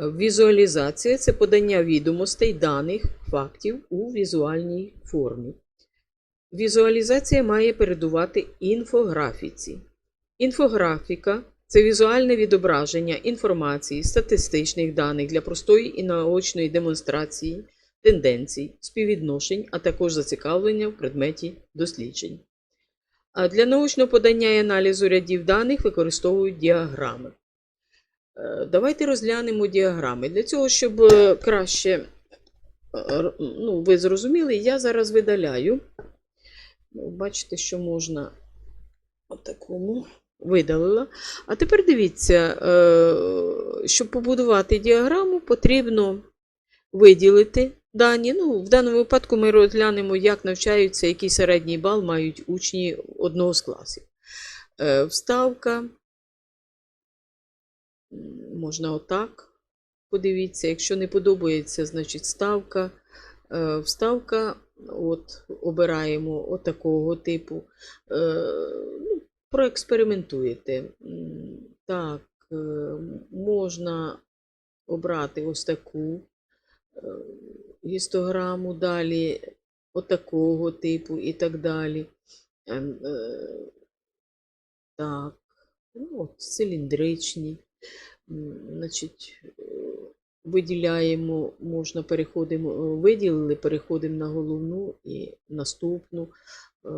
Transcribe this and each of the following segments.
Візуалізація це подання відомостей, даних, фактів у візуальній формі. Візуалізація має передувати інфографіці. Інфографіка це візуальне відображення інформації, статистичних даних для простої і наочної демонстрації, тенденцій, співвідношень, а також зацікавлення в предметі досліджень. А для научного подання і аналізу рядів даних використовують діаграми. Е, Давайте розглянемо діаграми. Для цього, щоб е, краще е, ну, ви зрозуміли, я зараз видаляю. Ну, Бачите, що можна отакому видалила. А тепер дивіться, щоб побудувати діаграму, потрібно виділити дані. Ну, в даному випадку ми розглянемо, як навчаються, який середній бал мають учні одного з класів. Вставка. Можна отак. Подивіться, якщо не подобається, значить ставка. Е, Вставка, от, обираємо отакого типу. Е, ну, проекспериментуєте. Так, е, можна обрати ось таку гістограму, далі отакого типу і так далі. Ем, Так, ну, от, циліндричні. Значить, е, виділяємо, можна переходимо, е, виділили, переходимо на головну і наступну. Е,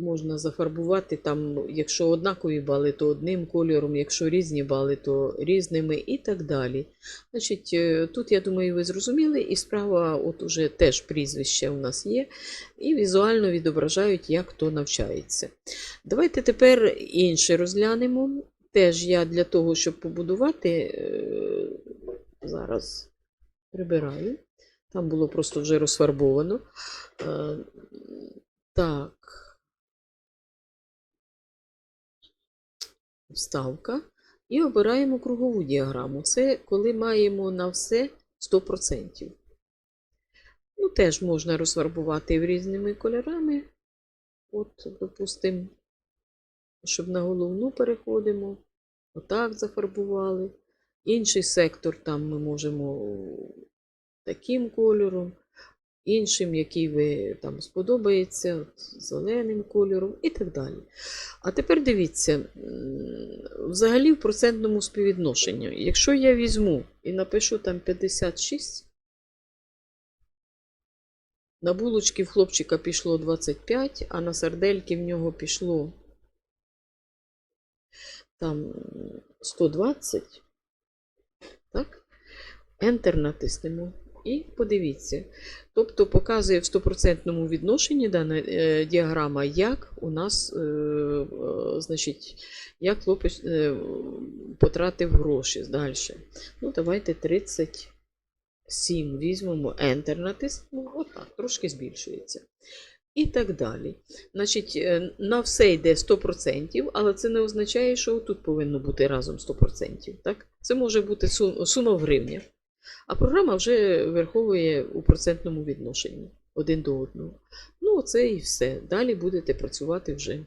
Можна зафарбувати там, якщо однакові бали, то одним кольором, якщо різні бали, то різними і так далі. Значить, тут, я думаю, ви зрозуміли, і справа, от уже теж прізвище у нас є, і візуально відображають, як хто навчається. Давайте тепер інше розглянемо. Теж я для того, щоб побудувати, е, зараз прибираю. Там було просто вже розфарбовано. Е, Так. Вставка. І обираємо кругову діаграму. Це коли маємо на все 100%. Ну, теж можна розфарбувати різними кольорами. От, допустимо, щоб на головну переходимо. Отак зафарбували. Інший сектор там ми можемо таким кольором, іншим, який ви там сподобається, от, зеленим кольором і так далі. А тепер дивіться, взагалі в процентному співвідношенню. Якщо я візьму і напишу там 56, на булочки в хлопчика пішло 25, а на сардельки в нього пішло там 120. Так? Enter натиснемо. І подивіться. Тобто показує в 100% відношенні дана е, діаграма, як у нас, е, е, значить, як хлопець потратив гроші далі. Ну, давайте 37 візьмемо, Enter натиснемо, отак, трошки збільшується. І так далі. Значить, е, на все йде 100%, але це не означає, що тут повинно бути разом 100%. Так? Це може бути сума в гривнях. А програма вже враховує у процентному відношенні один до одного. Ну, це і все. Далі будете працювати вже